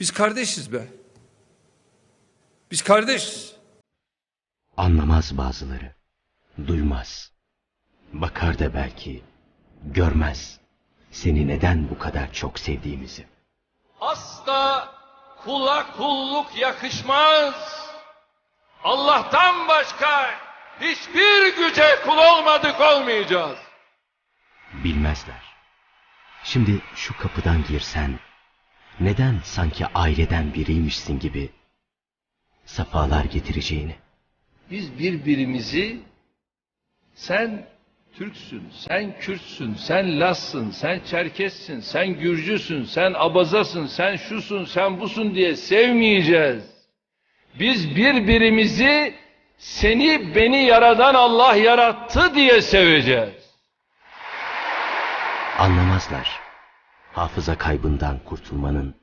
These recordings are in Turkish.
Biz kardeşiz be. Biz kardeşiz. Anlamaz bazıları. Duymaz. Bakar da belki. Görmez. Seni neden bu kadar çok sevdiğimizi. Asla kula kulluk yakışmaz. Allah'tan başka hiçbir güce kul olmadık olmayacağız. Bilmezler. Şimdi şu kapıdan girsen, neden sanki aileden biriymişsin gibi safalar getireceğini. Biz birbirimizi sen Türksün, sen Kürtsün, sen Lassın, sen Çerkessin, sen Gürcüsün, sen Abazasın, sen şusun, sen busun diye sevmeyeceğiz. Biz birbirimizi seni beni yaradan Allah yarattı diye seveceğiz. Anlamazlar. Hafıza kaybından kurtulmanın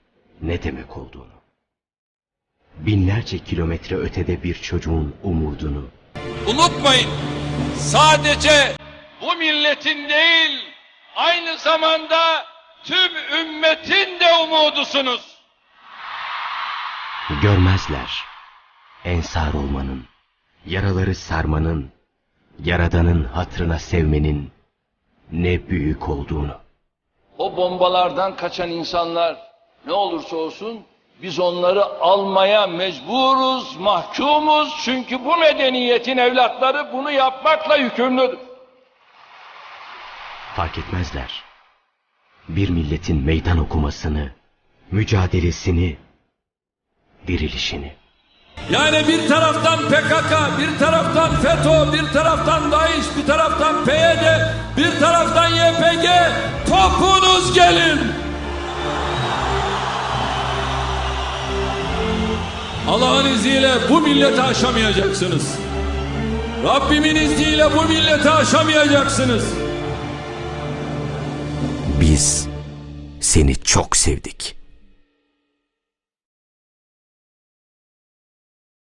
ne demek olduğunu. Binlerce kilometre ötede bir çocuğun umudunu, Unutmayın, sadece bu milletin değil, aynı zamanda tüm ümmetin de umudusunuz. görmezler. Ensar olmanın, yaraları sarmanın, yaradanın hatırına sevmenin ne büyük olduğunu. O bombalardan kaçan insanlar ne olursa olsun biz onları almaya mecburuz, mahkumuz. Çünkü bu medeniyetin evlatları bunu yapmakla yükümlüdür. Fark etmezler. Bir milletin meydan okumasını, mücadelesini, dirilişini. Yani bir taraftan PKK, bir taraftan FETÖ, bir taraftan DAEŞ, bir taraftan PYD, bir taraftan YPG. Topunuz gelin. Allah'ın izniyle bu milleti aşamayacaksınız. Rabbimin izniyle bu milleti aşamayacaksınız. Biz seni çok sevdik.